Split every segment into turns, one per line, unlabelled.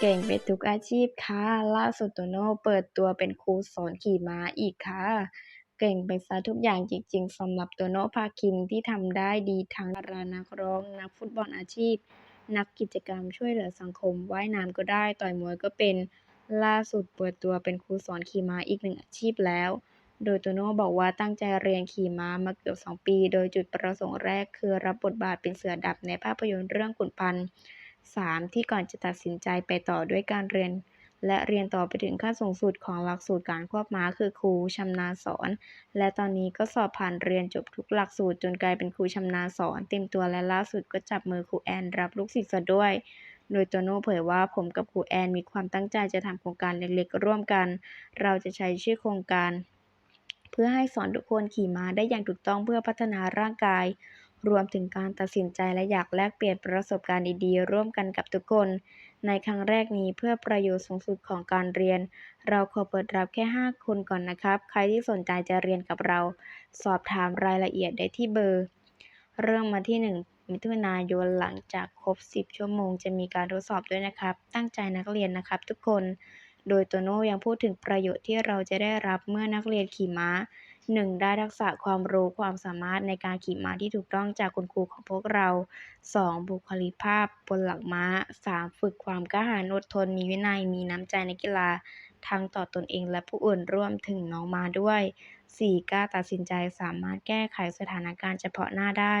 เก่งไปทุกอาชีพค่ะ ล่าสุดโตโน่เปิดตัวเป็นครูสอนขี่ม้าอีกค่ะ เก่งไปเสียทุกอย่างจริงๆสำหรับโตโน่ภาคินที่ทำได้ดีทั้งดารานักร้อง นักฟุตบอลอาชีพ นักกิจกรรมช่วยเหลือสังคม ว่ายน้ำก็ได้ ต่อยมวยก็เป็น ล่าสุดเปิดตัวเป็นครูสอนขี่ม้าอีกหนึ่งอาชีพแล้ว โดยโตโน่บอกว่าตั้งใจเรียนขี่ม้ามาเกือบ 2 ปี โดยจุดประสงค์แรกคือรับบทบาทเป็นเสือดับในภาพยนตร์เรื่องขุนพันธ์ 3 ที่ก่อนจะตัดสินใจไปต่อด้วยการเรียน และเรียนต่อไปถึงขั้นสูงสุดของหลักสูตรการควบม้าคือครูชำนาญสอน และตอนนี้ก็สอบผ่านเรียนจบทุกหลักสูตรจนกลายเป็นครูชำนาญสอนเต็มตัวและล่าสุดก็จับมือครูแอนรับลูกศิษย์ซะด้วยโดยโตโน่เผยว่าผมกับครูแอนมีความตั้งใจจะทำโครงการเล็กๆ ร่วมกัน เราจะใช้ชื่อโครงการ เพื่อให้สอนทุกคนขี่ม้าได้อย่างถูกต้องเพื่อพัฒนาร่างกาย รวมถึงการตัดสินใจและอยากแลกเปลี่ยนประสบการณ์ดีๆ ร่วมกันกับทุกคน ในครั้งแรกนี้เพื่อประโยชน์สูงสุดของการเรียน เราขอเปิดรับแค่ 5 คนก่อนนะครับ ใครที่สนใจจะเรียนกับเรา สอบถามรายละเอียดได้ที่เบอร์ เริ่มมาที่ 1 มิถุนายนหลังจากครบ 10 ชั่วโมงจะมีการทดสอบด้วยนะครับ ตั้งใจนักเรียนนะครับทุกคน โดยโตโน่ยังพูดถึงประโยชน์ที่เราจะได้รับเมื่อนักเรียนขี่ม้า 1. ได้ทักษะความรู้ความสามารถในการขี่ม้าที่ถูกต้องจากคุณครูของพวกเรา 2. บุคลิกภาพบนหลังม้า 3. ฝึกความกล้าหาญอดทน มีวินัย มีน้ำใจในกีฬา ทั้งต่อตนเองและผู้อื่นร่วมถึงน้องม้าด้วย 4. กล้าตัดสินใจสามารถแก้ไขสถานการณ์เฉพาะหน้าได้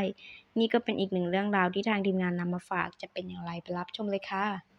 นี่ก็เป็นอีกหนึ่งเรื่องราวที่ทางทีมงานนำมาฝากจะเป็นอย่างไรไปรับชมเลยค่ะ